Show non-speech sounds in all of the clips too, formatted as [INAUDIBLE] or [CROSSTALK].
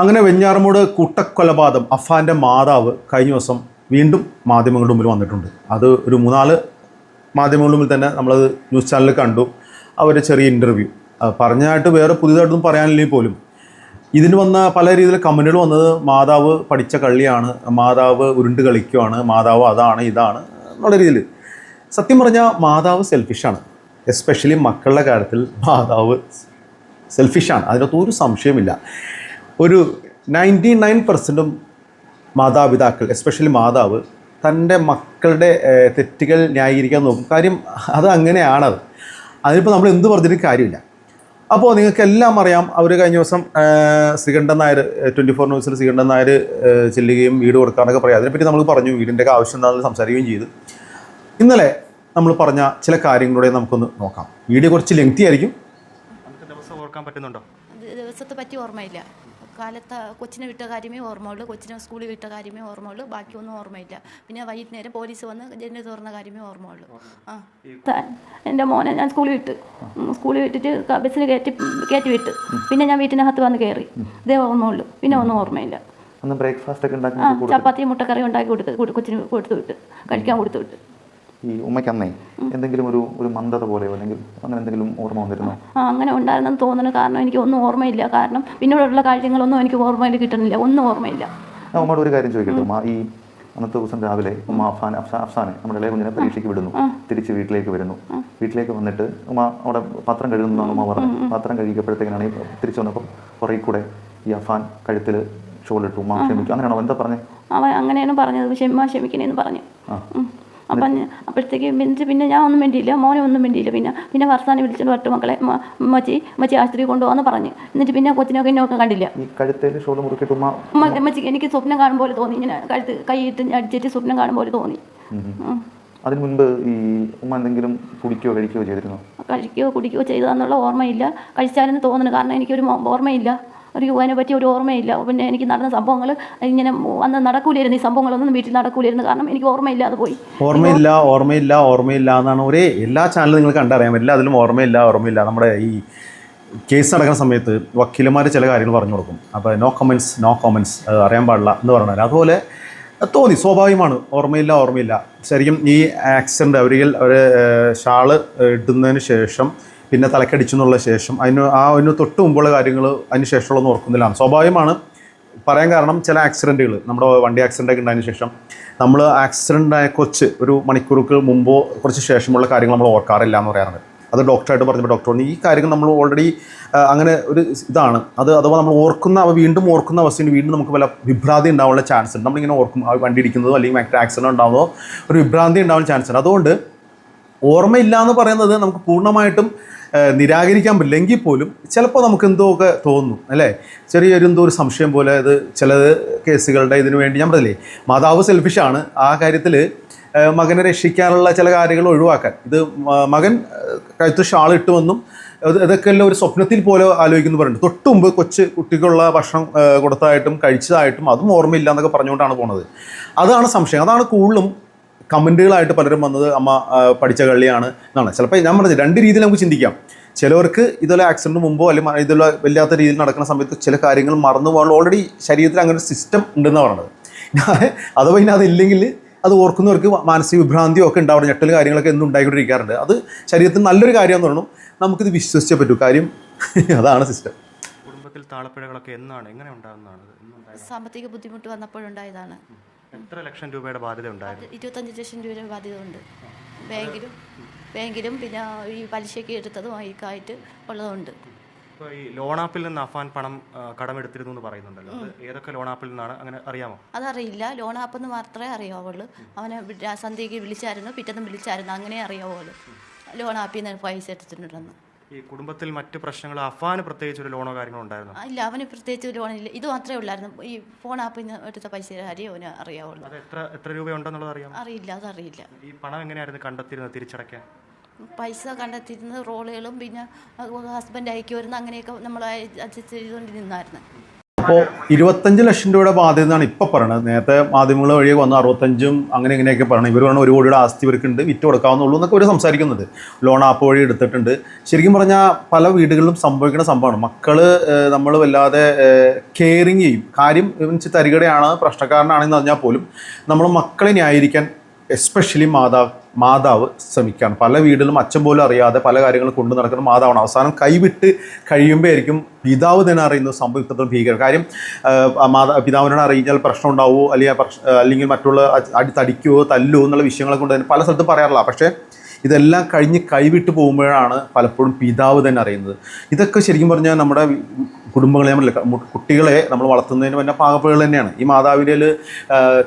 അങ്ങനെ വെഞ്ഞാറമൂട് കൂട്ടക്കൊലപാതകം അഫാന്റെ മാതാവ് കഴിഞ്ഞ ദിവസം വീണ്ടും മാധ്യമങ്ങളുടെ മുമ്പിൽ വന്നിട്ടുണ്ട്. അത് ഒരു മൂന്നാൽ മാധ്യമങ്ങളുടെ മുമ്പിൽ തന്നെ നമ്മളത് ന്യൂസ് ചാനലിൽ കണ്ടു. അവർ ചെറിയ ഇന്റർവ്യൂ പറഞ്ഞതായിട്ട് വേറെ പുതിയതായിട്ടൊന്നും പറയാനില്ലെങ്കിൽ പോലും. ഇതിന് വന്ന പല രീതിയിൽ കമന്റുകൾ വന്നത് മാതാവ് പഠിച്ച കള്ളിയാണ് മാതാവ് ഉരുണ്ട് കളിക്കുവാണ് മാതാവ് അതാണ് ഇതാണ് എന്നുള്ള രീതിയിൽ. സത്യം പറഞ്ഞാൽ മാതാവ് സെൽഫിഷാണ് എസ്പെഷ്യലി മക്കളുടെ കാര്യത്തിൽ മാതാവ് സെൽഫിഷാണ് അതിനകത്തൊരു സംശയമില്ല ഒരു നയന്റി നയൻ പെർസെന്റും മാതാപിതാക്കൾ എസ്പെഷ്യലി മാതാവ് തന്റെ മക്കളുടെ തെറ്റുകൾ ന്യായീകരിക്കാൻ നോക്കും. കാര്യം അത് അങ്ങനെയാണത്. അതിനിപ്പോൾ നമ്മൾ എന്ത് പറഞ്ഞിട്ട് കാര്യമില്ല. അപ്പോൾ നിങ്ങൾക്ക് എല്ലാം അറിയാം അവർ കഴിഞ്ഞ ദിവസം ശ്രീകണ്ഠൻ നായർ ട്വന്റി ഫോർ ന്യൂസിൽ ശ്രീകണ്ഠൻ നായർ ചെല്ലുകയും വീട് കൊടുക്കാനൊക്കെ പറയാം. അതിനെപ്പറ്റി നമ്മൾ പറഞ്ഞു വീടിന്റെ ആവശ്യം എന്താണെന്ന് സംസാരിക്കുകയും ചെയ്തു. ഇന്നലെ നമ്മൾ പറഞ്ഞ ചില കാര്യങ്ങളുടെ നമുക്കൊന്ന് നോക്കാം. വീഡിയോ കുറച്ച് ലെങ്തി ആയിരിക്കും. ദിവസം ഓർക്കാൻ പറ്റുന്നുണ്ടോ? ദിവസത്തെ പറ്റി ഓർമ്മയില്ല. കാലത്ത് കൊച്ചിനെ വിട്ട കാര്യമേ ഓർമ്മയുള്ളൂ. കൊച്ചിനെ സ്കൂളിൽ വിട്ട കാര്യമേ ഓർമ്മയുള്ളൂ. ബാക്കിയൊന്നും ഓർമ്മയില്ല. പിന്നെ വൈകുന്നേരം പോലീസ് വന്ന് ജനൽ തുറന്ന കാര്യമേ ഓർമ്മയുള്ളൂ. ആ. എന്റെ മോനെ ഞാൻ സ്കൂളിൽ വിട്ട്. സ്കൂളിൽ വിട്ടിട്ട് ബസ്സിൽ കയറ്റി കയറ്റി വിട്ട്. പിന്നെ ഞാൻ വീട്ടിനകത്ത് വന്ന് കയറി. ഇതേ ഓർമ്മയുള്ളൂ. പിന്നെ ഒന്നും ഓർമ്മയില്ല. ബ്രേക്ക്ഫാസ്റ്റ് ഒക്കെ ചപ്പാത്തി മുട്ടക്കറി ഉണ്ടാക്കി കൊടുത്ത് കൊച്ചിന് കൊടുത്തു വിട്ട്. കഴിക്കാൻ കൊടുത്തു വിട്ട്. ഈ ഉമ്മയ്ക്കന്നേ എന്തെങ്കിലും ഒരു ഒരു മന്ദത പോലെയോ അല്ലെങ്കിൽ അങ്ങനെ എന്തെങ്കിലും ഓർമ്മ വന്നിരുന്നോ? ആ അങ്ങനെ ഉണ്ടായിരുന്നെന്ന് തോന്നുന്നു. കാരണം എനിക്ക് ഒന്നും ഓർമ്മയില്ല. കാരണം പിന്നീടുള്ള കാര്യങ്ങളൊന്നും എനിക്ക് ഓർമ്മയിൽ കിട്ടുന്നില്ല. ഒന്നും ഓർമ്മയില്ല. ഞാൻ ഉമ്മയോട് ഒരു കാര്യം ചോദിക്കട്ടെ. ഉമ്മ ഈ അന്നത്തെ ദിവസം രാവിലെ ഉമ്മ അഫാൻ അഫ്സാ അഫ്സാനെ നമ്മുടെ ഇളയ കുഞ്ഞിനെ പരീക്ഷയ്ക്ക് വിടുന്നു. തിരിച്ച് വീട്ടിലേക്ക് വരുന്നു. വീട്ടിലേക്ക് വന്നിട്ട് ഉമ്മ അവിടെ പാത്രം കഴുകുന്നതാണ് ഉമ്മ പറഞ്ഞത്. പാത്രം കഴുകിയപ്പോഴത്തേക്കാണ് തിരിച്ചു വന്നപ്പോൾ കുറേ കൂടെ ഈ അഫാൻ കഴുത്തിൽ ഷോളിട്ടു ഉമ്മ ക്ഷമിക്കും അങ്ങനെയാണോ? എന്താ പറഞ്ഞത് അവൻ അങ്ങനെയാണ് പറഞ്ഞത്. ക്ഷമ ക്ഷമിക്കണേന്ന് പറഞ്ഞു. ആ. അപ്പം അപ്പോഴത്തേക്ക് ബെഞ്ച് പിന്നെ ഞാൻ ഒന്നും വേണ്ടിയില്ല മോനെ ഒന്നും വേണ്ടിയില്ല പിന്നെ പിന്നെ ഭർത്താനെ വിളിച്ചിട്ട് പറ്റു മക്കളെ മച്ചി മച്ചി ആശുപത്രി കൊണ്ടുപോകാന്ന് പറഞ്ഞു. എന്നിട്ട് പിന്നെ കൊച്ചിനൊക്കെ ഇന്നൊക്കെ കണ്ടില്ല. ഉമ്മ എനിക്ക് സ്വപ്നം കാണും പോലെ തോന്നി. ഇങ്ങനെ കഴുത്ത് കൈയിട്ട് അടിച്ചിട്ട് സ്വപ്നം കാണും പോലെ തോന്നി. അതിനു മുൻപ് ഈ ഉമ്മ എന്തെങ്കിലും കുടിക്കുകയോ കഴിക്കുകയോ ചെയ്തിരുന്നോ? കഴിക്കുകയോ കുടിക്കുകയോ ചെയ്തതെന്നുള്ള ഓർമ്മയില്ല. കഴിച്ചാലെന്ന് തോന്നുന്നു. കാരണം എനിക്കൊരു ഓർമ്മയില്ല. ഒരു അതിനെ പറ്റി ഒരു ഓർമ്മയില്ല. പിന്നെ എനിക്ക് നടന്ന സംഭവങ്ങൾ ഇങ്ങനെ അന്ന് നടക്കൂലായിരുന്നു ഈ സംഭവങ്ങളൊന്നും വീട്ടിൽ നടക്കൂലായിരുന്നു. കാരണം എനിക്ക് ഓർമ്മയില്ലാതെ പോയി. ഓർമ്മയില്ല ഓർമ്മയില്ല ഓർമ്മയില്ല എന്നാണ് ഒരേ എല്ലാ ചാനലും നിങ്ങൾ കണ്ടറിയാം. എല്ലാ അതിലും ഓർമ്മയില്ല ഓർമ്മയില്ല. നമ്മുടെ ഈ കേസ് നടക്കുന്ന സമയത്ത് വക്കീലന്മാർ ചില കാര്യങ്ങൾ പറഞ്ഞു കൊടുക്കും. അപ്പോൾ നോ കമൻസ് നോ കമൻസ് അറിയാൻ പാടില്ല എന്ന് പറഞ്ഞാൽ അതുപോലെ തോന്നി സ്വാഭാവികമാണ്. ഓർമ്മയില്ല ഓർമ്മയില്ല. ശരിക്കും ഈ ആക്സിഡന്റ് അവരിൽ അവർ ഷാൾ ഇടുന്നതിന് ശേഷം പിന്നെ തലക്കടിച്ചു എന്നുള്ള ശേഷം അതിന് ആ അതിന് തൊട്ട് മുമ്പുള്ള കാര്യങ്ങൾ അതിന് ശേഷമുള്ളതെന്ന് ഓർക്കുന്നില്ല. സ്വാഭാവികമാണ് പറയാൻ കാരണം ചില ആക്സിഡന്റുകൾ നമ്മുടെ വണ്ടി ആക്സിഡന്റ് ഒക്കെ ഉണ്ടായതിനു ശേഷം നമ്മൾ ആക്സിഡന്റ് ആയ കുറച്ച് ഒരു മണിക്കൂറുകൾ മുമ്പോ കുറച്ച് ശേഷമുള്ള കാര്യങ്ങൾ നമ്മൾ ഓർക്കാറില്ല എന്ന് പറയാറുണ്ട്. അത് ഡോക്ടറായിട്ട് പറഞ്ഞപ്പോൾ ഡോക്ടർ ഈ കാര്യങ്ങൾ നമ്മൾ ഓൾറെഡി അങ്ങനെ ഒരു ഇതാണ്. അത് അഥവാ നമ്മൾ ഓർക്കുന്ന വീണ്ടും ഓർക്കുന്ന അവസ്ഥയിൽ വീണ്ടും നമുക്ക് വല്ല വിഭ്രാന്തി ഉണ്ടാവാനുള്ള ചാൻസ് ഉണ്ട്. നമ്മളിങ്ങനെ ഓർക്കും ആ വണ്ടി ഇടിക്കുന്നതോ അല്ലെങ്കിൽ ആക്സിഡന്റ് ഉണ്ടാകുന്നതോ ഒരു വിഭ്രാന്തി ഉണ്ടാവാൻ ചാൻസ് ഉണ്ട്. അതുകൊണ്ട് ഓർമ്മയില്ല എന്ന് പറയുന്നത് നമുക്ക് പൂർണമായിട്ടും നിരാകരിക്കാൻ പറ്റില്ല എങ്കിൽ പോലും ചിലപ്പോൾ നമുക്ക് എന്തോ ഒക്കെ തോന്നും അല്ലേ? ചെറിയൊരു എന്തോ ഒരു സംശയം പോലെ അത് ചില കേസുകളുടെ ഇതിനു വേണ്ടി ഞാൻ പറഞ്ഞില്ലേ മാതാവ് സെൽഫിഷാണ് ആ കാര്യത്തിൽ മകനെ രക്ഷിക്കാനുള്ള ചില കാര്യങ്ങൾ ഒഴിവാക്കാൻ. ഇത് മകൻ കഴുത്ത് ഷാൾ ഇട്ടുവെന്നും ഇത് ഇതൊക്കെ എല്ലാം ഒരു സ്വപ്നത്തിൽ പോലെ ആലോചിക്കുന്നു പറയുന്നുണ്ട് തൊട്ട് മുമ്പ് കൊച്ച് കുട്ടിക്കുള്ള ഭക്ഷണം കൊടുത്തതായിട്ടും കഴിച്ചതായിട്ടും അതും ഓർമ്മയില്ല എന്നൊക്കെ പറഞ്ഞുകൊണ്ടാണ് പോണത്. അതാണ് സംശയം. അതാണ് കൂടുതലും കമന്റുകളായിട്ട് പലരും വന്നത് അമ്മ പഠിച്ച കള്ളിയാണ് എന്നാണ്. ചിലപ്പോൾ ഞാൻ പറഞ്ഞത് രണ്ട് രീതിയിൽ നമുക്ക് ചിന്തിക്കാം. ചിലവർക്ക് ഇതുപോലെ ആക്സിഡന്റ് മുമ്പോ അല്ലെങ്കിൽ ഇതുപോലെ വല്ലാത്ത രീതിയിൽ നടക്കുന്ന സമയത്ത് ചില കാര്യങ്ങൾ മറന്നു പോകാനുള്ള ഓൾറെഡി ശരീരത്തിൽ അങ്ങനെ ഒരു സിസ്റ്റം ഉണ്ടെന്ന് പറയുന്നത് ഞാൻ അഥവാ ഇനി അതില്ലെങ്കിൽ അത് ഓർക്കുന്നവർക്ക് മാനസിക വിഭ്രാന്തിയോ ഒക്കെ ഉണ്ടാവണം. ഞെട്ടൽ കാര്യങ്ങളൊക്കെ എന്നും ഉണ്ടായിക്കൊണ്ടിരിക്കാറുണ്ട്. അത് ശരീരത്തിന് നല്ലൊരു കാര്യമെന്ന് പറഞ്ഞു നമുക്കിത് വിശ്വസിച്ചേ പറ്റൂ. കാര്യം [LAUGHS] അതാണ് സിസ്റ്റം കുടുംബത്തിൽ താളപ്പിഴകളൊക്കെ എന്നാണ്? എങ്ങനെ ഉണ്ടാകുന്നതാണ് സാമ്പത്തിക ബുദ്ധിമുട്ട് വന്നപ്പോഴുണ്ടായതാണ്. എത്ര ലക്ഷം രൂപയുടെ ബാധ്യത ഉണ്ടായിരുന്നു? ഇരുപത്തഞ്ച് ലക്ഷം രൂപയുടെ ബാധ്യത ഉണ്ട്. ബാങ്കിലും ബാങ്കിലും പിന്നെ ഈ പലിശയ്ക്ക് എടുത്തതും ആയിട്ട് ഉള്ളതുണ്ട്. ഇപ്പോൾ ഈ ആപ്പിൽ നിന്ന് അഫാൻ പണം കടമെടുത്തിരുന്നു എന്ന് പറയുന്നുണ്ടല്ലോ. അത് ഏതൊക്കെ ലോണാപ്പിൽ നിന്നാണ്? അങ്ങനെ അറിയാമോ? അതറിയില്ല. ലോൺ ആപ്പെന്ന് മാത്രമേ അറിയാവുള്ളൂ. അവനെ സന്ധ്യയ്ക്ക് വിളിച്ചായിരുന്നു പിറ്റേന്നും വിളിച്ചായിരുന്നു. അങ്ങനെ അറിയാവുള്ളൂ. ലോൺ ആപ്പിൽ നിന്ന് പൈസ എടുത്തിട്ടുണ്ടെന്ന്. ഈ കുടുംബത്തിൽ മറ്റു പ്രശ്നങ്ങൾ അഫാന് പ്രത്യേകിച്ച് ഒരു ലോണോ കാര്യങ്ങളോ ഉണ്ടായിരുന്നു? ഇല്ല അവന് പ്രത്യേകിച്ച് ലോണില്ല. ഇത് മാത്രമേ ഉള്ളായിരുന്നു. ഈ ഫോൺ ആപ്പിൽ നിന്ന് എടുത്ത പൈസ കാര്യം അവന് അറിയാവുള്ളൂ. അത് എത്ര എത്ര രൂപയുണ്ടെന്നുള്ളത് അറിയാമോ? അറിയില്ല അതറിയില്ല. ഈ പണം എങ്ങനെയായിരുന്നു കണ്ടെത്തിയിരുന്നത് തിരിച്ചടയ്ക്കാൻ? പൈസ കണ്ടെത്തിയിരുന്നത് റോളുകളും പിന്നെ ഹസ്ബൻഡ് അയക്കുമായിരുന്നു അങ്ങനെയൊക്കെ നമ്മൾ അഡ്ജസ്റ്റ് ചെയ്തുകൊണ്ട് നിന്നായിരുന്നു. അപ്പോൾ ഇരുപത്തഞ്ച് ലക്ഷം രൂപയുടെ ബാധ്യത എന്നാണ് ഇപ്പോൾ പറയുന്നത് നേരത്തെ മാധ്യമങ്ങൾ വഴി വന്ന് അറുപത്തഞ്ചും അങ്ങനെ ഇങ്ങനെയൊക്കെ പറയണം ഇവർ പറഞ്ഞ ഒരു കോടിയുടെ ആസ്തി ഇവർക്കുണ്ട് വിറ്റ് കൊടുക്കാവുന്നുള്ളൂ എന്നൊക്കെ അവർ സംസാരിക്കുന്നത്. ലോൺ ആപ്പ് വഴി എടുത്തിട്ടുണ്ട്. ശരിക്കും പറഞ്ഞാൽ പല വീടുകളിലും സംഭവിക്കുന്ന സംഭവമാണ്. മക്കൾ നമ്മൾ വല്ലാതെ കെയറിങ് ചെയ്യും. കാര്യം ഇവൻ തരികടയാണ് പ്രശ്നക്കാരനാണെന്ന് പറഞ്ഞാൽ പോലും നമ്മൾ മക്കളെ ന്യായീകരിക്കാൻ എസ്പെഷ്യലി മാതാവ് മാതാവ് ശ്രമിക്കുകയാണ്. പല വീടുകളും അച്ഛൻ പോലും അറിയാതെ പല കാര്യങ്ങളും കൊണ്ടു നടക്കുന്നത് മാതാവാണ്. അവസാനം കൈവിട്ട് കഴിയുമ്പോൾ ആയിരിക്കും പിതാവ് തന്നെ അറിയുന്നത് സംഭവം ഇത്രത്തോളം ഭീകരം കാര്യം മാതാ പിതാവിനോട് അറിയിച്ചാൽ പ്രശ്നം ഉണ്ടാവുമോ? അല്ലെങ്കിൽ അല്ലെങ്കിൽ മറ്റുള്ള അടി തടിക്കുമോ തല്ലുമോ എന്നുള്ള വിഷയങ്ങളെ കൊണ്ട് തന്നെ പല സ്ഥലത്തും പറയാറില്ല. പക്ഷേ ഇതെല്ലാം കഴിഞ്ഞ് കൈവിട്ട് പോകുമ്പോഴാണ് പലപ്പോഴും പിതാവ് തന്നെ അറിയുന്നത്. ഇതൊക്കെ ശരിക്കും പറഞ്ഞാൽ നമ്മുടെ കുടുംബങ്ങളെ നമ്മൾ കുട്ടികളെ നമ്മൾ വളർത്തുന്നതിന് തന്നെ പാകപ്പുകൾ തന്നെയാണ്. ഈ മാതാവിന്റെ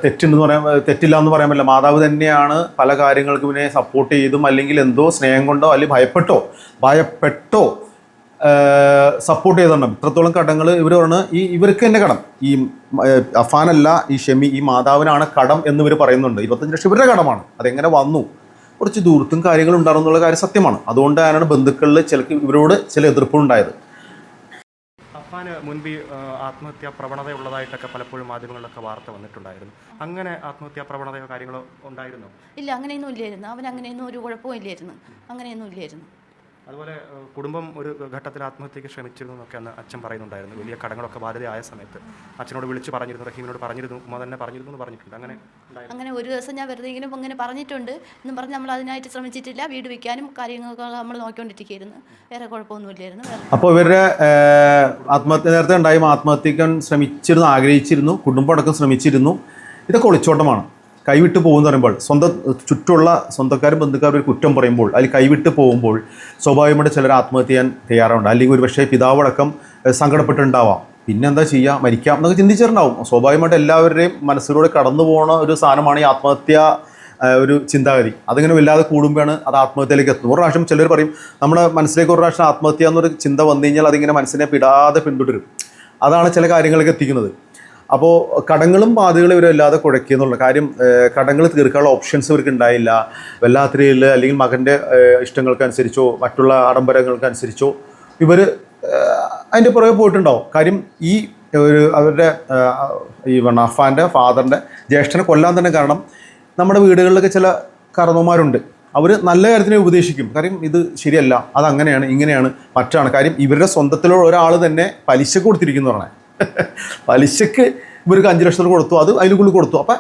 തെറ്റുണ്ടെന്ന് പറയാൻ തെറ്റില്ല എന്ന് പറയാൻ പറ്റില്ല. മാതാവ് തന്നെയാണ് പല കാര്യങ്ങൾക്കും ഇവനെ സപ്പോർട്ട് ചെയ്തും അല്ലെങ്കിൽ എന്തോ സ്നേഹം കൊണ്ടോ അല്ലെങ്കിൽ ഭയപ്പെട്ടോ ഭയപ്പെട്ടോ സപ്പോർട്ട് ചെയ്തിട്ടുണ്ട് ഇത്രത്തോളം കടങ്ങൾ ഇവർ പറഞ്ഞ് ഈ ഇവർക്ക് തന്നെ കടം. ഈ അഫാനല്ല ഈ ഷെമി ഈ മാതാവിനാണ് കടം എന്ന് ഇവർ പറയുന്നുണ്ട്. ഇരുപത്തഞ്ച് ലക്ഷം ഇവരുടെ കടമാണ്. അതെങ്ങനെ വന്നു? കുറച്ച് ദൂരത്തും കാര്യങ്ങൾ ഉണ്ടാകുന്നുള്ള കാര്യം സത്യമാണ്. അതുകൊണ്ട് തന്നെയാണ് ബന്ധുക്കളിൽ ചില ഇവരോട് ചില എതിർപ്പുണ്ടായത് അഫാന് മുൻപ് ആത്മഹത്യാ പ്രവണത ഉള്ളതായിട്ടൊക്കെ പലപ്പോഴും മാധ്യമങ്ങളിലൊക്കെ വാർത്ത വന്നിട്ടുണ്ടായിരുന്നു. അങ്ങനെ ആത്മഹത്യാ പ്രവണതയോ കാര്യങ്ങളോ ഉണ്ടായിരുന്നോ? ഇല്ല അങ്ങനെയൊന്നും ഇല്ലായിരുന്നു. അവൻ അങ്ങനെയൊന്നും ഒരു കുഴപ്പവും ഇല്ലായിരുന്നു. അങ്ങനെയൊന്നും ഇല്ലായിരുന്നു. അതുപോലെ കുടുംബം ഒരു ഘട്ടത്തിൽ ആത്മഹത്യക്ക് ശ്രമിച്ചിരുന്നു എന്നൊക്കെ അന്ന് അച്ഛൻ പറയുന്നുണ്ടായിരുന്നു. വലിയ കടങ്ങളൊക്കെ ബാധ്യതയായ സമയത്ത്. അച്ഛനോട് വിളിച്ച് പറഞ്ഞിരുന്നു റഹീമിനോട് പറഞ്ഞിരുന്നു ഉമ്മ തന്നെ പറഞ്ഞിരുന്നു എന്ന് പറഞ്ഞിട്ടുണ്ട്. അങ്ങനെ അങ്ങനെ ഒരു ദിവസം ഞാൻ വെറുതെ ഇങ്ങനെ അങ്ങനെ പറഞ്ഞിട്ടുണ്ട് എന്നും പറഞ്ഞ് നമ്മൾ അതിനായിട്ട് ശ്രമിച്ചിട്ടില്ല. വീട് വെക്കാനും കാര്യങ്ങളൊക്കെ നമ്മൾ നോക്കിക്കൊണ്ടിരിക്കുകയായിരുന്നു. വേറെ കുഴപ്പമൊന്നുമില്ലായിരുന്നു. അപ്പോൾ ഇവരുടെ ആത്മഹത്യ നേരത്തെ ഉണ്ടായും ആത്മഹത്യക്കാൻ ശ്രമിച്ചിരുന്നു ആഗ്രഹിച്ചിരുന്നു കുടുംബം അടക്കം ശ്രമിച്ചിരുന്നു. ഇതൊക്കെ ഒളിച്ചോട്ടമാണ്. കൈവിട്ട് പോകുമെന്ന് പറയുമ്പോൾ സ്വന്തം ചുറ്റുള്ള സ്വന്തക്കാരും ബന്ധുക്കാരും ഒരു കുറ്റം പറയുമ്പോൾ അതിൽ കൈവിട്ട് പോകുമ്പോൾ സ്വാഭാവികമായിട്ട് ചിലർ ആത്മഹത്യ ചെയ്യാൻ തയ്യാറുണ്ട് അല്ലെങ്കിൽ ഒരു പക്ഷേ പിതാവടക്കം സങ്കടപ്പെട്ടുണ്ടാവാം പിന്നെന്താ ചെയ്യുക മരിക്കാം എന്നൊക്കെ ചിന്തിച്ചിട്ടുണ്ടാവും. സ്വാഭാവികമായിട്ട് എല്ലാവരുടെയും മനസ്സിലൂടെ കടന്നു പോകുന്ന ഒരു സാധനമാണ് ഈ ആത്മഹത്യ ഒരു ചിന്താഗതി. അതിങ്ങനെ വല്ലാതെ കൂടുമ്പോഴാണ് അത് ആത്മഹത്യയിലേക്ക് എത്തുന്നത്. ഒരു പ്രാവശ്യം ചിലർ പറയും നമ്മുടെ മനസ്സിലേക്ക് ഒരു പ്രാവശ്യം ആത്മഹത്യ എന്നൊരു ചിന്ത വന്നു കഴിഞ്ഞാൽ അതിങ്ങനെ മനസ്സിനെ പിടാതെ പിന്തുടരും. അതാണ് ചില കാര്യങ്ങളിലേക്ക് എത്തിക്കുന്നത്. അപ്പോൾ കടങ്ങളും ബാധകളും ഇവരല്ലാതെ കുഴക്കുക എന്നുള്ള കാര്യം കടങ്ങൾ തീർക്കാനുള്ള ഓപ്ഷൻസ് ഇവർക്ക് ഉണ്ടായില്ല. വല്ലാത്തിരിയിൽ അല്ലെങ്കിൽ മകന്റെ ഇഷ്ടങ്ങൾക്കനുസരിച്ചോ മറ്റുള്ള ആഡംബരങ്ങൾക്കനുസരിച്ചോ ഇവർ അതിന്റെ പുറകെ പോയിട്ടുണ്ടാവും. കാര്യം ഈ ഒരു അവരുടെ ഈ അഫാന്റെ ഫാദറിന്റെ ജ്യേഷ്ഠനെ കൊല്ലാൻ തന്നെ കാരണം നമ്മുടെ വീടുകളിലൊക്കെ ചില കാരണവന്മാരുണ്ട്. അവർ നല്ല കാര്യത്തിനെ ഉപദേശിക്കും. കാര്യം ഇത് ശരിയല്ല അതങ്ങനെയാണ് ഇങ്ങനെയാണ് മറ്റാണ്. കാര്യം ഇവരുടെ സ്വന്തത്തിലുള്ള ഒരാൾ തന്നെ പലിശ കൊടുത്തിരിക്കുന്നു പറഞ്ഞാൽ പലിശക്ക് ഇവർക്ക് അഞ്ച് ലക്ഷത്തിൽ കൊടുത്തു അത് അതിനുള്ളിൽ കൊടുത്തു. അപ്പം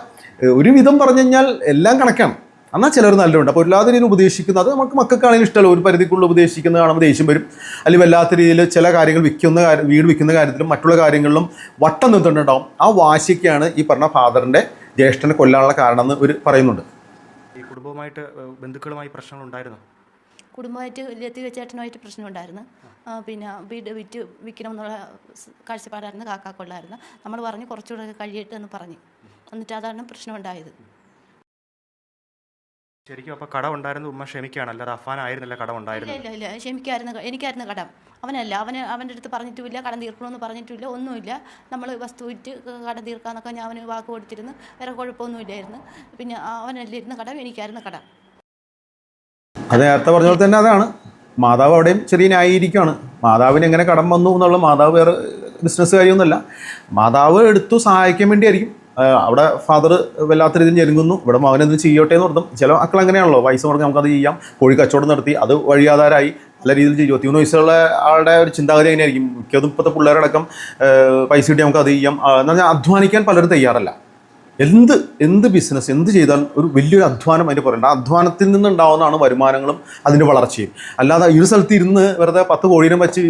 ഒരു വിധം പറഞ്ഞു കഴിഞ്ഞാൽ എല്ലാം കണക്കാണ്. എന്നാൽ ചിലർ നല്ലതുണ്ട് അപ്പോൾ എല്ലാത്ത രീതിയിൽ ഉപദേശിക്കുന്നത് അത് നമുക്ക് മക്കൾക്കാണെങ്കിലും ഇഷ്ടമല്ല. ഒരു പരിധിക്കുള്ള ഉപദേശിക്കുന്നത് കാണുമ്പോൾ ദേഷ്യം വരും. അല്ലെങ്കിൽ വല്ലാത്ത രീതിയിൽ ചില കാര്യങ്ങൾ വിൽക്കുന്ന വീട് വിൽക്കുന്ന കാര്യത്തിലും മറ്റുള്ള കാര്യങ്ങളിലും വട്ടം നിന്നിട്ടുണ്ടാവും. ആ വാശിക്കാണ് ഈ പറഞ്ഞ ഫാദറിന്റെ ജ്യേഷ്ഠനെ കൊല്ലാനുള്ള കാരണം എന്ന് ഒരു പറയുന്നുണ്ട്. ഈ കുടുംബവുമായിട്ട് ബന്ധുക്കളുമായി പ്രശ്നങ്ങൾ ഉണ്ടായിരുന്നു? കുടുംബമായിട്ട് ലത്തിക ചേട്ടനുമായിട്ട് പ്രശ്നമുണ്ടായിരുന്നു. പിന്നെ വീട് വിറ്റ് വിൽക്കണം എന്നുള്ള കാഴ്ചപ്പാടായിരുന്നു കാക്കാക്കൊള്ളായിരുന്നു. നമ്മൾ പറഞ്ഞു കുറച്ചുകൂടെ കഴിയട്ടെ എന്ന് പറഞ്ഞു. എന്നിട്ട് അതാണ് പ്രശ്നമുണ്ടായത്. ശരിക്കും അപ്പോൾ കടം ഉണ്ടായിരുന്നു ഉമ്മ ക്ഷമിക്കുകയാണ്. അല്ലാതെ അഫാൻ ആയിരുന്നില്ല കടം ഇല്ല ഉണ്ടായിരുന്നത്? ഇല്ല ഇല്ല ക്ഷമിക്കായിരുന്നു. എനിക്കായിരുന്നു കടം. അവനല്ല. അവന് അവന്റെ അടുത്ത് പറഞ്ഞിട്ടുമില്ല. കടം തീർക്കണമെന്ന് പറഞ്ഞിട്ടില്ല ഒന്നുമില്ല. നമ്മൾ വസ്തു വിറ്റ് കടം തീർക്കാന്നൊക്കെ ഞാൻ അവന് വാക്ക് കൊടുത്തിരുന്നു. വേറെ കുഴപ്പമൊന്നുമില്ലായിരുന്നു. പിന്നെ അവനല്ലായിരുന്നു കടം എനിക്കായിരുന്നു കടം. അത് നേരത്തെ പറഞ്ഞ പോലെ തന്നെ അതാണ്. മാതാവ് അവിടെയും ചെറിയ ന്യായീകരിക്കുകയാണ് മാതാവിന് എങ്ങനെ കടം വന്നു എന്നുള്ള മാതാവ് വേറെ ബിസിനസ് കാര്യമൊന്നുമല്ല. മാതാവ് എടുത്തു സഹായിക്കാൻ വേണ്ടിയായിരിക്കും. അവിടെ ഫാദർ വല്ലാത്ത രീതിയിൽ ഞെരുങ്ങുന്നു. ഇവിടെ മകൻ എന്ത് ചെയ്യോട്ടെ എന്ന് പറഞ്ഞു ചില മക്കൾ അങ്ങനെയാണല്ലോ. പൈസ മുടങ്ങി നമുക്കത് ചെയ്യാം. കോഴി കച്ചവടം നടത്തി അത് വഴിയാധാരമായി നല്ല രീതിയിൽ ഇരുപത്തിമൂന്ന് വയസ്സുള്ള ആളുടെ ഒരു ചിന്താഗതി എങ്ങനെയായിരിക്കും? മിക്കതും ഇപ്പോഴത്തെ പിള്ളേരടക്കം പൈസ കിട്ടി നമുക്ക് അത് ചെയ്യാം. എന്ന് പറഞ്ഞാൽ അധ്വാനിക്കാൻ പലരും തയ്യാറല്ല. എന്ത് എന്ത് ബിസിനസ് എന്ത് ചെയ്താൽ ഒരു വലിയൊരു അധ്വാനം അതിന് പറയണ്ട ആ അധ്വാനത്തിൽ നിന്നുണ്ടാവുന്നതാണ് വരുമാനങ്ങളും അതിന്റെ വളർച്ചയും. അല്ലാതെ ഈ സ്ഥലത്ത് ഇരുന്ന് വെറുതെ പത്ത് കോഴീനെ വെച്ച്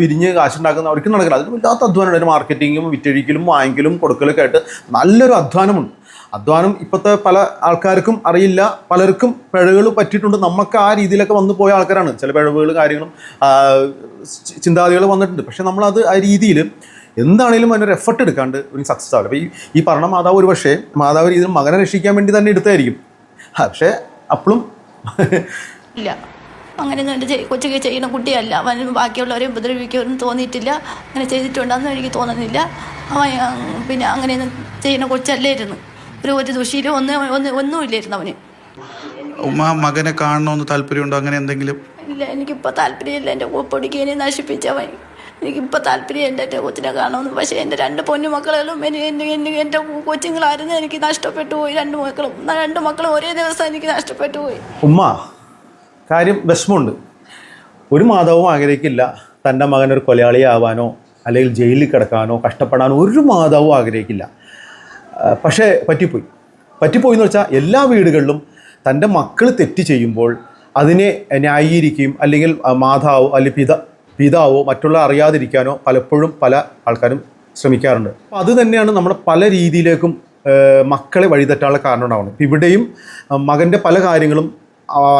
വിരിഞ്ഞ് കാശുണ്ടാക്കുന്ന അവർക്ക് നടക്കില്ല. അതിന് വല്ലാത്ത അധ്വാനമുണ്ട് അതിന് മാർക്കറ്റിങ്ങും വിറ്റഴിക്കലും വാങ്ങിക്കലും കൊടുക്കലൊക്കെ ആയിട്ട് നല്ലൊരു അധ്വാനമുണ്ട്. അധ്വാനം ഇപ്പോഴത്തെ പല ആൾക്കാർക്കും അറിയില്ല. പലർക്കും പിഴകൾ പറ്റിയിട്ടുണ്ട്. നമുക്ക് ആ രീതിയിലൊക്കെ വന്നു പോയ ആൾക്കാരാണ്. ചില പിഴവുകൾ കാര്യങ്ങളും ചിന്താഗതികൾ വന്നിട്ടുണ്ട്. പക്ഷെ നമ്മളത് ആ രീതിയിൽ എന്താണേലും അതിനൊരു എഫർട്ട് എടുക്കാണ്ട് ഒരു സക്സസ് ആവില്ല അപ്പോൾ ഈ ഈ പറഞ്ഞ മാതാവ് ഒരു പക്ഷേ മാതാവ് രീതിയിൽ മകനെ രക്ഷിക്കാൻ വേണ്ടി തന്നെ എടുത്തായിരിക്കും. പക്ഷേ അപ്പോഴും [LAUGHS] ഇല്ല. അങ്ങനെയൊന്നും എന്റെ കൊച്ചു കൊച്ചൊക്കെ ചെയ്യുന്ന കുട്ടിയല്ല. അവൻ ബാക്കിയുള്ളവരെ ഉപദ്രവിക്കുമെന്ന് തോന്നിയിട്ടില്ല. അങ്ങനെ ചെയ്തിട്ടുണ്ടെന്ന് എനിക്ക് തോന്നുന്നില്ല. അവൻ പിന്നെ അങ്ങനെയൊന്നും ചെയ്യുന്ന കൊച്ചല്ലായിരുന്നു. ഒരു ഒരു ദുഷിയിലും ഒന്ന് ഒന്നും ഇല്ലായിരുന്നു അവന്. ഉമ്മ മകനെ കാണണമെന്ന് താല്പര്യമുണ്ടോ? അങ്ങനെ എന്തെങ്കിലും? ഇല്ല എനിക്കിപ്പോൾ താല്പര്യമില്ല. എന്റെ പൊടിക്കേനെ നശിപ്പിച്ചവൻ എനിക്കിപ്പോൾ താല്പര്യം എന്റെ എന്റെ കൊച്ചിനെ കാണുമെന്ന് പക്ഷേ എന്റെ രണ്ട് പൊന്നു മക്കളും എന്റെ കൊച്ചുങ്ങളായിരുന്നു. എനിക്ക് നഷ്ടപ്പെട്ടു പോയി. രണ്ട് മക്കളും രണ്ട് മക്കളും ഒരേ ദിവസം എനിക്ക് നഷ്ടപ്പെട്ടു പോയി. ഉമ്മ കാര്യം വിഷമമുണ്ട്. ഒരു മാതാവും ആഗ്രഹിക്കില്ല തന്റെ മകൻ ഒരു കൊലയാളിയാവാനോ അല്ലെങ്കിൽ ജയിലിൽ കിടക്കാനോ കഷ്ടപ്പെടാനോ ഒരു മാതാവും ആഗ്രഹിക്കില്ല. പക്ഷേ പറ്റിപ്പോയി. പറ്റിപ്പോയി എന്ന് വെച്ചാൽ എല്ലാ വീടുകളിലും തന്റെ മക്കൾ തെറ്റ് ചെയ്യുമ്പോൾ അതിനെ ന്യായീകരിക്കുകയും അല്ലെങ്കിൽ മാതാവോ അല്ലെങ്കിൽ പിത പിതാവോ മറ്റുള്ള അറിയാതിരിക്കാനോ പലപ്പോഴും പല ആൾക്കാരും ശ്രമിക്കാറുണ്ട്. അപ്പോൾ അത് തന്നെയാണ് നമ്മുടെ പല രീതിയിലേക്കും മക്കളെ വഴിതെറ്റാനുള്ള കാരണം ഉണ്ടാവുന്നത് ഇവിടെയും മകന്റെ പല കാര്യങ്ങളും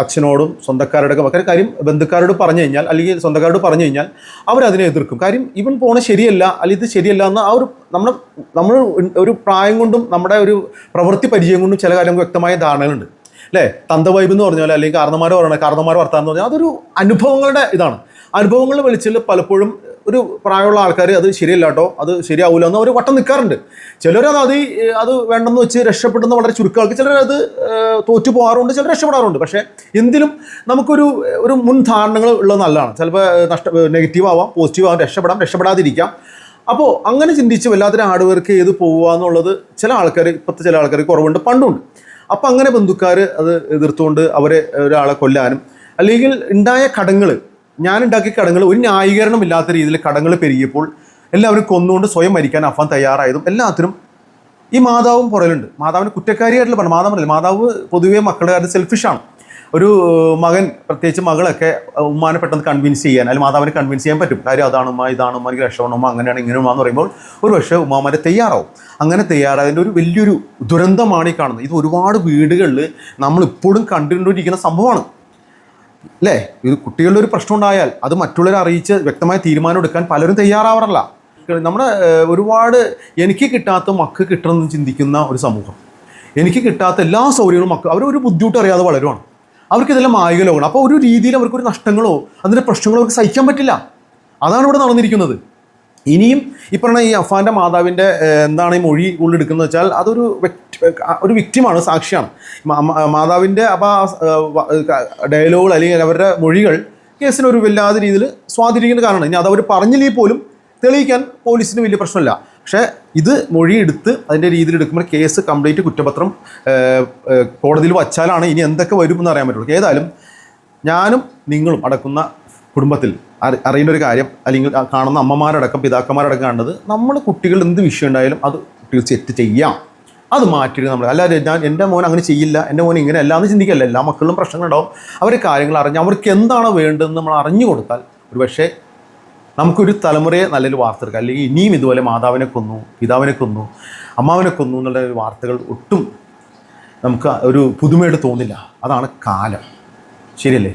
അച്ഛനോടും സ്വന്തക്കാരോടൊക്കെ മക്കളുടെ കാര്യം ബന്ധുക്കാരോട് പറഞ്ഞു കഴിഞ്ഞാൽ അല്ലെങ്കിൽ സ്വന്തക്കാരോട് പറഞ്ഞു കഴിഞ്ഞാൽ അവരതിനെ എതിർക്കും. കാര്യം ഇവൻ പോണ ശരിയല്ല അല്ലെങ്കിൽ ഇത് ശരിയല്ല എന്ന് ആ ഒരു നമ്മുടെ നമ്മൾ ഒരു പ്രായം കൊണ്ടും നമ്മുടെ ഒരു പ്രവൃത്തി പരിചയം കൊണ്ടും ചില കാര്യങ്ങൾക്ക് വ്യക്തമായ ധാരണകളുണ്ട്. അല്ലേ? തന്ത വൈബ് എന്ന് പറഞ്ഞാൽ അല്ലെങ്കിൽ കാരണന്മാർ പറയണ കാരണന്മാർ വർത്താനം എന്ന് പറഞ്ഞാൽ അതൊരു അനുഭവങ്ങളുടെ ഇതാണ്. അനുഭവങ്ങളുടെ വിളിച്ചിൽ പലപ്പോഴും ഒരു പ്രായമുള്ള ആൾക്കാർ അത് ശരിയല്ല കേട്ടോ അത് ശരിയാവില്ല എന്ന് അവർ വട്ടം നിൽക്കാറുണ്ട്. ചിലരത് അത് അത് വേണ്ടെന്ന് വെച്ച് രക്ഷപ്പെടുന്ന വളരെ ചുരുക്കം അത് തോറ്റു പോകാറുണ്ട് ചിലർ രക്ഷപ്പെടാറുണ്ട്. പക്ഷേ എന്തിലും നമുക്കൊരു ഒരു മുൻ ധാരണകൾ ഉള്ളത് നല്ലതാണ്. ചിലപ്പോൾ നഷ്ട നെഗറ്റീവ് ആവാം പോസിറ്റീവ് ആവാം രക്ഷപ്പെടാം രക്ഷപ്പെടാതിരിക്കാം. അപ്പോൾ അങ്ങനെ ചിന്തിച്ച് വല്ലാത്തൊരു ഹാർഡ് വർക്ക് ചെയ്ത് പോവുക എന്നുള്ളത് ചില ആൾക്കാർ ഇപ്പോഴത്തെ ചില ആൾക്കാർ കുറവുണ്ട് പണ്ടുണ്ട്. അപ്പോൾ അങ്ങനെ ബന്ധുക്കാർ അത് എതിർത്തുകൊണ്ട് അവരെ ഒരാളെ കൊല്ലാനും അല്ലെങ്കിൽ ഉണ്ടായ കടങ്ങൾ ഞാൻ ഉണ്ടാക്കിയ കടങ്ങൾ ഒരു ന്യായീകരണം ഇല്ലാത്ത രീതിയിൽ കടങ്ങൾ പെരുകിയപ്പോൾ എല്ലാവരും കൊന്നുകൊണ്ട് സ്വയം മരിക്കാൻ അഫാൻ തയ്യാറായതും എല്ലാത്തിനും ഈ മാതാവും പുറയിലുണ്ട് മാതാവിന് കുറ്റക്കാരിയായിട്ടുള്ള പറഞ്ഞു മാതാവ് മാതാവ് പൊതുവേ മക്കളുടെ കാര്യത്തിൽ സെൽഫിഷാണ് ഒരു മകൻ പ്രത്യേകിച്ച് മകളൊക്കെ ഉമ്മാനെ പെട്ടെന്ന് കൺവിൻസ് ചെയ്യാൻ അല്ലെങ്കിൽ മാതാവിനെ കൺവിൻസ് ചെയ്യാൻ പറ്റും. കാര്യം അതാണ് ഉമ്മ ഇതാണ് ഉമ്മ എനിക്ക് രക്ഷപ്പെടണം ഉമ്മ അങ്ങനെയാണ് ഇങ്ങനെ ഉമ്മ എന്ന് പറയുമ്പോൾ ഒരു പക്ഷേ ഉമ്മാമാരെ തയ്യാറാവും. അങ്ങനെ തയ്യാറായതിന്റെ ഒരു വലിയൊരു ദുരന്തമാണ് ഈ കാണുന്നത്. ഇത് ഒരുപാട് വീടുകളിൽ നമ്മൾ ഇപ്പോഴും കണ്ടുകൊണ്ടിരിക്കുന്ന സംഭവമാണ്. അല്ലേ ഇത് കുട്ടികളുടെ ഒരു പ്രശ്നം ഉണ്ടായാൽ അത് മറ്റുള്ളവരെ അറിയിച്ച് വ്യക്തമായ തീരുമാനം എടുക്കാൻ പലരും തയ്യാറാവാറില്ല. നമ്മുടെ ഒരുപാട് എനിക്ക് കിട്ടാത്ത മക്ക് കിട്ടണമെന്ന് ചിന്തിക്കുന്ന ഒരു സമൂഹം. എനിക്ക് കിട്ടാത്ത എല്ലാ സൗകര്യങ്ങളും മക്കൾ അവർ ഒരു ബുദ്ധിമുട്ട് അറിയാതെ വളരുവാണ്. അവർക്ക് ഇതെല്ലാം മായിക അപ്പോൾ ഒരു രീതിയിൽ അവർക്കൊരു നഷ്ടങ്ങളോ അതിന്റെ പ്രശ്നങ്ങളോ അവർക്ക് സഹിക്കാൻ പറ്റില്ല. അതാണ് ഇവിടെ നടന്നിരിക്കുന്നത്. ഇനിയും ഈ പറഞ്ഞ ഈ അഫാന്റെ മാതാവിന്റെ എന്താണ് ഈ മൊഴി ഉള്ളെടുക്കുന്നത് വെച്ചാൽ അതൊരു ഒരു വ്യക്തിമാണ് സാക്ഷിയാണ്. മാതാവിന്റെ അപ്പോൾ ഡയലോഗുകൾ അല്ലെങ്കിൽ അവരുടെ മൊഴികൾ കേസിന് ഒരു വല്ലാത്ത രീതിയിൽ സ്വാധീനിക്കുന്ന കാരണമാണ്. ഇനി അതവർ പറഞ്ഞില്ലെങ്കിൽ പോലും തെളിയിക്കാൻ പോലീസിന് വലിയ പ്രശ്നമില്ല. പക്ഷേ ഇത് മൊഴിയെടുത്ത് അതിന്റെ രീതിയിൽ എടുക്കുമ്പോൾ കേസ് കംപ്ലീറ്റ് കുറ്റപത്രം കോടതിയിൽ വച്ചാലാണ് ഇനി എന്തൊക്കെ വരുമെന്ന് അറിയാൻ പറ്റുള്ളൂ. ഏതായാലും ഞാനും നിങ്ങളും അടക്കുന്ന കുടുംബത്തിൽ അറിയുന്ന ഒരു കാര്യം അല്ലെങ്കിൽ കാണുന്ന അമ്മമാരടക്കം പിതാക്കന്മാരടക്കം കാണുന്നത് നമ്മൾ കുട്ടികൾ എന്ത് വിഷയം ഉണ്ടായാലും അത് കുട്ടികൾ സെറ്റ് ചെയ്യാം. അത് മാറ്റിയിട്ട് നമ്മൾ അല്ലാതെ ഞാൻ എന്റെ മോൻ അങ്ങനെ ചെയ്യില്ല എന്റെ മോൻ ഇങ്ങനെ അല്ല എന്ന് ചിന്തിക്കല്ല. എല്ലാ മക്കളിലും പ്രശ്നങ്ങളുണ്ടാവും. അവർ കാര്യങ്ങൾ അറിഞ്ഞ് അവർക്ക് എന്താണ് വേണ്ടതെന്ന് നമ്മൾ അറിഞ്ഞു കൊടുത്താൽ ഒരു പക്ഷേ നമുക്കൊരു തലമുറയെ നല്ലൊരു വാർത്തെടുക്കാം അല്ലെങ്കിൽ ഇനിയും ഇതുപോലെ മാതാവിനെ കൊന്നു പിതാവിനെ കൊന്നു അമ്മാവിനെ കൊന്നു എന്നുള്ള ഒരു വാർത്തകൾ ഒട്ടും നമുക്ക് ഒരു പുതുമയായിട്ട് തോന്നില്ല. അതാണ് കാലം. ശരിയല്ലേ?